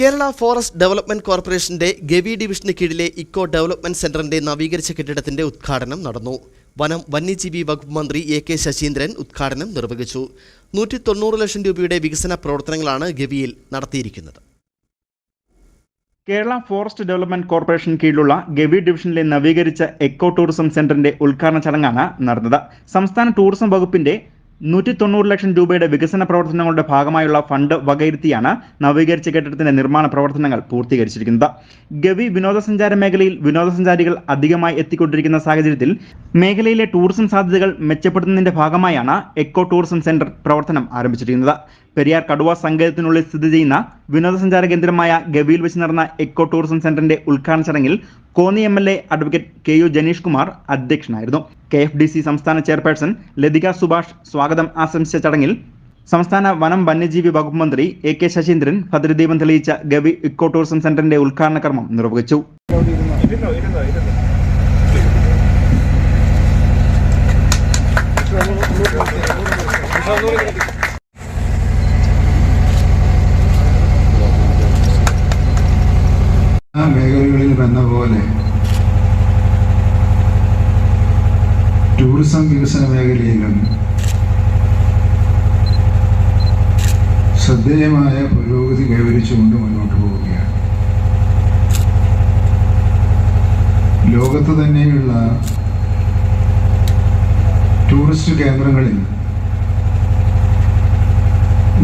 Kerala forest development കോർപ്പറേഷന്റെ ഗവി ഡിവിഷന് കീഴിലെ eco development സെന്ററിന്റെ നവീകരിച്ച കെട്ടിടത്തിന്റെ ഉദ്ഘാടനം നടന്നു. വനം വന്യജീവി വകുപ്പ് മന്ത്രി എ കെ ശശീന്ദ്രൻ ഉദ്ഘാടനം നിർവഹിച്ചു. നൂറ്റി തൊണ്ണൂറ് ലക്ഷം രൂപയുടെ വികസന പ്രവർത്തനങ്ങളാണ് ഗവിയിൽ നടത്തിയിരിക്കുന്നത്. കേരള ഫോറസ്റ്റ് ഡെവലപ്മെന്റ് കോർപ്പറേഷൻ കീഴിലുള്ള ഗവി ഡിവിഷനിലെ നവീകരിച്ച എക്കോ ടൂറിസം സെന്ററിന്റെ ഉദ്ഘാടന ചടങ്ങാണ് നടന്നത്. സംസ്ഥാന ടൂറിസം വകുപ്പിന്റെ നൂറ്റി തൊണ്ണൂറ് ലക്ഷം രൂപയുടെ വികസന പ്രവർത്തനങ്ങളുടെ ഭാഗമായുള്ള ഫണ്ട് വകയിരുത്തിയാണ് നവീകരിച്ച കെട്ടിടത്തിന്റെ നിർമ്മാണ പ്രവർത്തനങ്ങൾ പൂർത്തീകരിച്ചിരിക്കുന്നത്. ഗവി വിനോദസഞ്ചാര മേഖലയിൽ വിനോദസഞ്ചാരികൾ അധികമായി എത്തിക്കൊണ്ടിരിക്കുന്ന സാഹചര്യത്തിൽ മേഖലയിലെ ടൂറിസം സാധ്യതകൾ മെച്ചപ്പെടുത്തുന്നതിന്റെ ഭാഗമായാണ് എക്കോ ടൂറിസം സെന്റർ പ്രവർത്തനം ആരംഭിച്ചിരിക്കുന്നത്. പെരിയാർ കടുവ സങ്കേതത്തിനുള്ളിൽ സ്ഥിതി ചെയ്യുന്ന വിനോദസഞ്ചാര കേന്ദ്രമായ ഗവിയിൽ വെച്ച് നടന്ന എക്കോ ടൂറിസം സെന്ററിന്റെ ഉദ്ഘാടന ചടങ്ങിൽ Konni M L A advocate K U Janeesh Kumar അധ്യക്ഷനായിരുന്നു. കെ എഫ് ഡി സി സംസ്ഥാന ചെയർപേഴ്സൺ ലതിക സുഭാഷ് സ്വാഗതം ആശംസിച്ച ചടങ്ങിൽ സംസ്ഥാന വനം വന്യജീവി വകുപ്പ് മന്ത്രി എ കെ ശശീന്ദ്രൻ ഭദ്രദീപം തെളിയിച്ച ഗവി ഇക്കോ ടൂറിസം സെന്ററിന്റെ ഉദ്ഘാടന കർമ്മം നിർവഹിച്ചു ആ മേഖലകളിൽ വന്ന പോലെ ടൂറിസം വികസന മേഖലയിലും ശ്രദ്ധേയമായ പുരോഗതി കൈവരിച്ചുകൊണ്ട് മുന്നോട്ട് പോവുകയാണ്. ലോകത്ത് തന്നെയുള്ള ടൂറിസ്റ്റ് കേന്ദ്രങ്ങളിൽ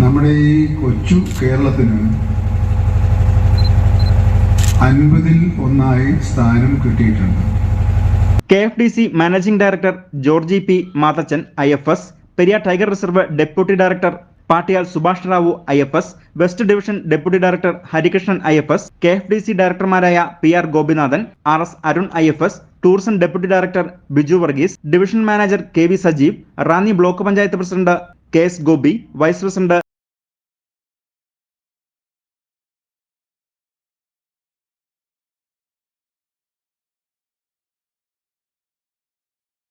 നമ്മുടെ ഈ കൊച്ചു കേരളത്തിന് അൻപതിൽ ഒന്നായി സ്ഥാനം കിട്ടിയിട്ടുണ്ട്. K F D C managing director Georgi P Mathachan I F S Periyar tiger reserve deputy director Patil Subhash Rao I F S west division deputy director Harikrishnan I F S K F D C ഡയറക്ടർമാരായ P R Gopinathan R S Arun I F S tourism deputy director Biju Varghese division manager K V Sajeev Ranni block panchayat president K S Gopi vice president